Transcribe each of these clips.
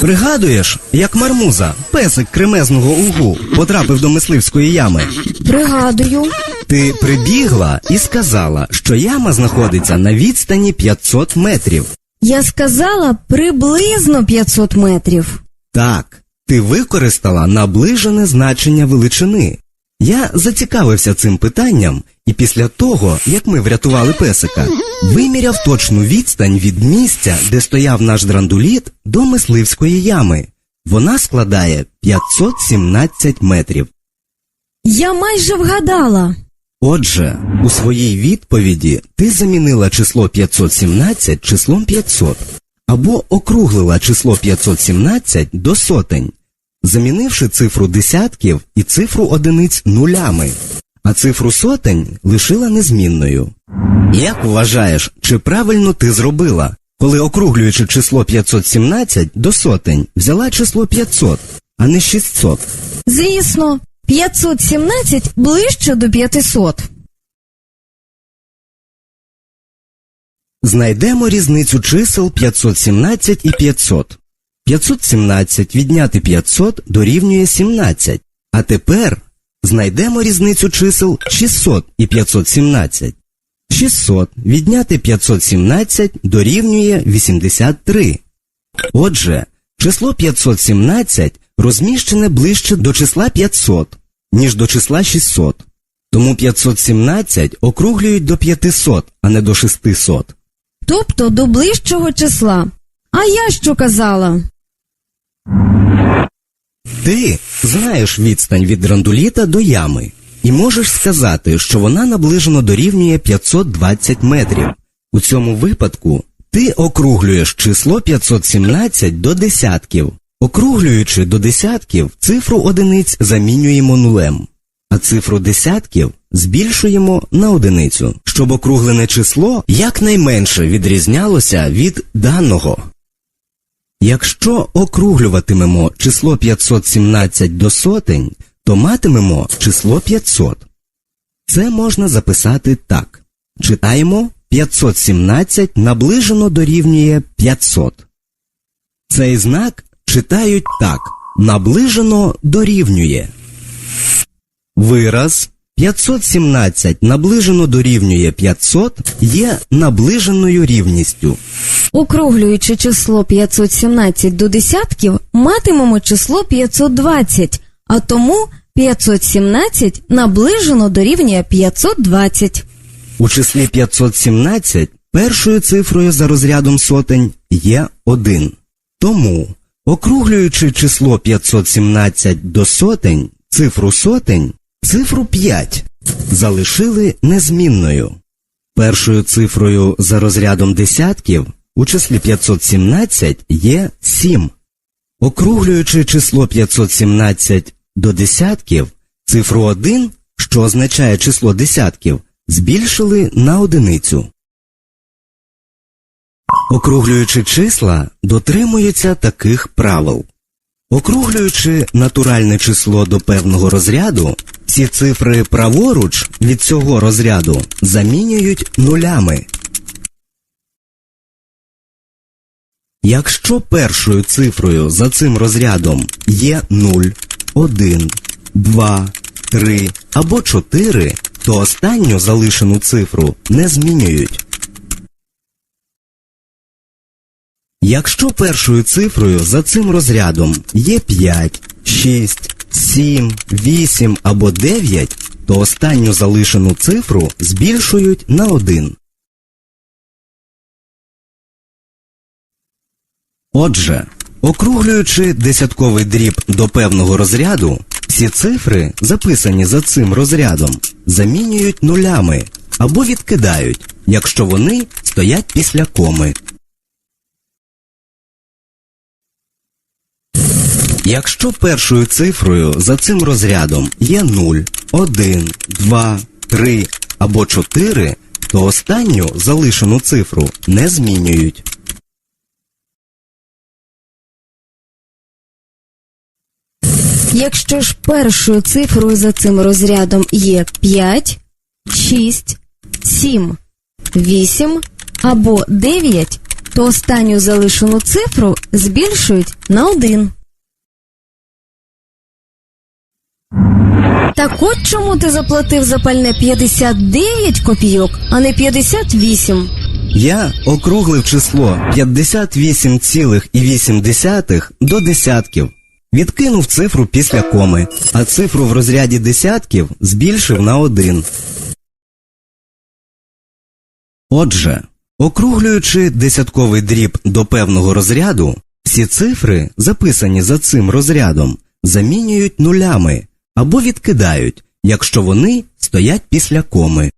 Пригадуєш, як мармуза, песик кремезного угу, потрапив до мисливської ями. Пригадую. Ти прибігла і сказала, що яма знаходиться на відстані 500 метрів. Я сказала приблизно 500 метрів. Так, ти використала наближене значення величини. Я зацікавився цим питанням, і після того, як ми врятували песика, виміряв точну відстань від місця, де стояв наш драндуліт, до мисливської ями. Вона складає 517 метрів. Я майже вгадала. Отже, у своїй відповіді ти замінила число 517 числом 500 або округлила число 517 до сотень, замінивши цифру десятків і цифру одиниць нулями, а цифру сотень лишила незмінною. Як вважаєш, чи правильно ти зробила, коли округлюючи число 517 до сотень, взяла число 500, а не 600? Звісно, 517 ближче до 500. Знайдемо різницю чисел 517 і 500. 517 відняти 500 дорівнює 17. А тепер знайдемо різницю чисел 600 і 517. 600 відняти 517 дорівнює 83. Отже, число 517 розміщене ближче до числа 500, ніж до числа 600. Тому 517 округлюють до 500, а не до 600. Тобто до ближчого числа. А я що казала? Ти знаєш відстань від драндуліта до ями і можеш сказати, що вона наближено дорівнює 520 метрів. У цьому випадку ти округлюєш число 517 до десятків. Округлюючи до десятків, цифру одиниць замінюємо нулем, а цифру десятків збільшуємо на одиницю, щоб округлене число якнайменше відрізнялося від даного. Якщо округлюватимемо число 517 до сотень, то матимемо число 500. Це можна записати так. Читаємо 517 наближено дорівнює 500. Цей знак читають так. Наближено дорівнює. Вираз 517 наближено дорівнює 500 є наближеною рівністю. Округлюючи число 517 до десятків, матимемо число 520, а тому 517 наближено дорівнює 520. У числі 517 першою цифрою за розрядом сотень є 1. Тому, округлюючи число 517 до сотень, цифру сотень, цифру 5 залишили незмінною. Першою цифрою за розрядом десятків у числі 517 є 7. Округлюючи число 517 до десятків, цифру 1, що означає число десятків, збільшили на одиницю. Округлюючи числа, дотримуються таких правил. Округлюючи натуральне число до певного розряду, всі цифри праворуч від цього розряду замінюють нулями. Якщо першою цифрою за цим розрядом є 0, 1, 2, 3 або 4, то останню залишену цифру не змінюють. Якщо першою цифрою за цим розрядом є 5, 6, 7, 8 або 9, то останню залишену цифру збільшують на 1. Отже, округлюючи десятковий дріб до певного розряду, всі цифри, записані за цим розрядом, замінюють нулями або відкидають, якщо вони стоять після коми. Якщо першою цифрою за цим розрядом є 0, 1, 2, 3 або 4, то останню залишену цифру не змінюють. Якщо ж першою цифрою за цим розрядом є 5, 6, 7, 8 або 9, то останню залишену цифру збільшують на 1. Так от чому ти заплатив за пальне 59 копійок, а не 58? Я округлив число 58,8 до десятків. Відкинув цифру після коми, а цифру в розряді десятків збільшив на 1. Отже, округлюючи десятковий дріб до певного розряду, всі цифри, записані за цим розрядом, замінюють нулями або відкидають, якщо вони стоять після коми.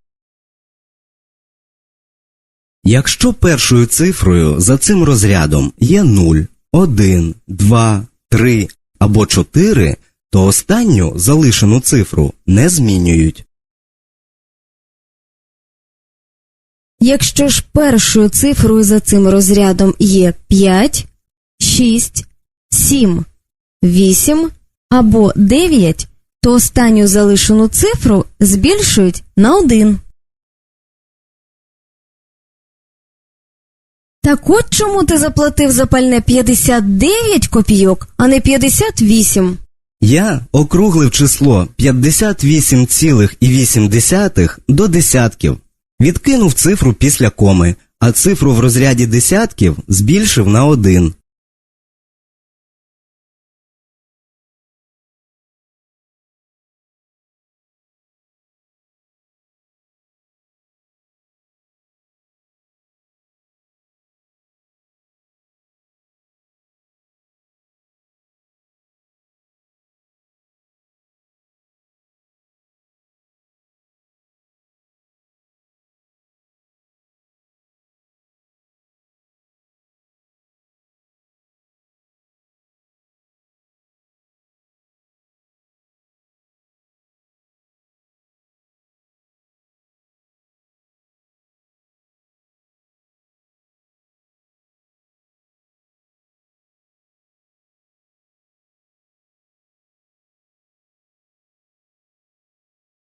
Якщо першою цифрою за цим розрядом є 0, 1, 2, 3 або 4, то останню залишену цифру не змінюють. Якщо ж першою цифрою за цим розрядом є 5, 6, 7, 8 або 9, то останню залишену цифру збільшують на 1. Так от чому ти заплатив за пальне 59 копійок, а не 58? Я округлив число 58,8 до десятків, відкинув цифру після коми, а цифру в розряді десятків збільшив на 1.